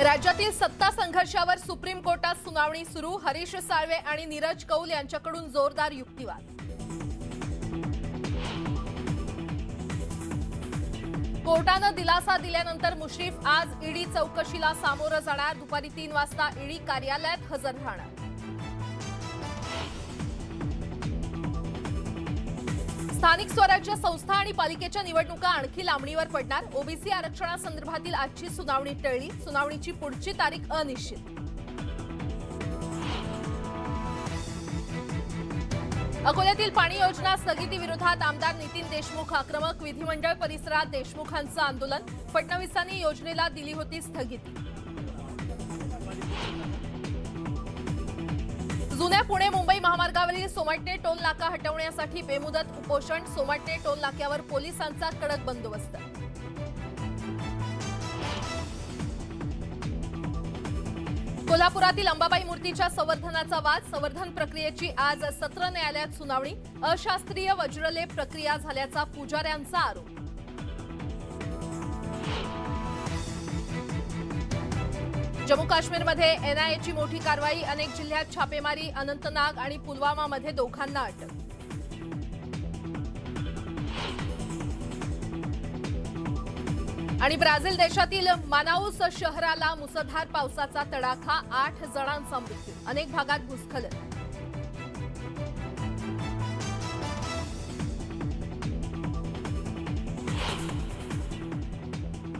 राज्यातील सत्ता संघर्षावर सुप्रीम कोर्टात सुनावणी सुरू. हरीश साळवे आणि नीरज कौल यांच्याकडून जोरदार युक्तिवाद. कोर्टानं दिलासा दिल्यानंतर मुश्रीफ आज ईडी चौकशीला सामोरं जाणार. दुपारी तीन वाजता ईडी कार्यालयात हजर राहणार. स्थानिक स्वराज्य संस्था आणि पालिकेच्या निवडणुका आणखी लांबणीवर पडणार. ओबीसी आरक्षणासंदर्भातील आजची सुनावणी टळली. सुनावणीची पुढची तारीख अनिश्चित. अकोल्यातील पाणी योजना स्थगिती विरोधात आमदार नितीन देशमुख आक्रमक. विधिमंडळ परिसरात देशमुखांचं आंदोलन. फडणवीसांनी योजनेला दिली होती स्थगिती. जुन्या पुणे मुंबई महामार्गावरील सोमाटणे टोल नाका हटवण्यासाठी बेमुदत उपोषण सोमाटणे टोल नाक्यावर पोलिसांचा कडक बंदोबस्त. कोल्हापुरातील अंबाबाई मूर्तीच्या संवर्धनाचा वाद संवर्धन प्रक्रियेची आज सत्र न्यायालयात सुनावणी अशास्त्रीय वज्रलेप प्रक्रिया झाल्याचा पुजाऱ्यांचा आरोप. जम्मू काश्मीरमध्ये एनआयएची मोठी कारवाई अनेक जिल्ह्यात छापेमारी अनंतनाग आणि पुलवामामध्ये दोघांना अटक. आणि ब्राझील देशातील मानाऊस शहराला मुसळधार पावसाचा तडाखा आठ जणांचा मृत्यू अनेक भागात भूस्खलन.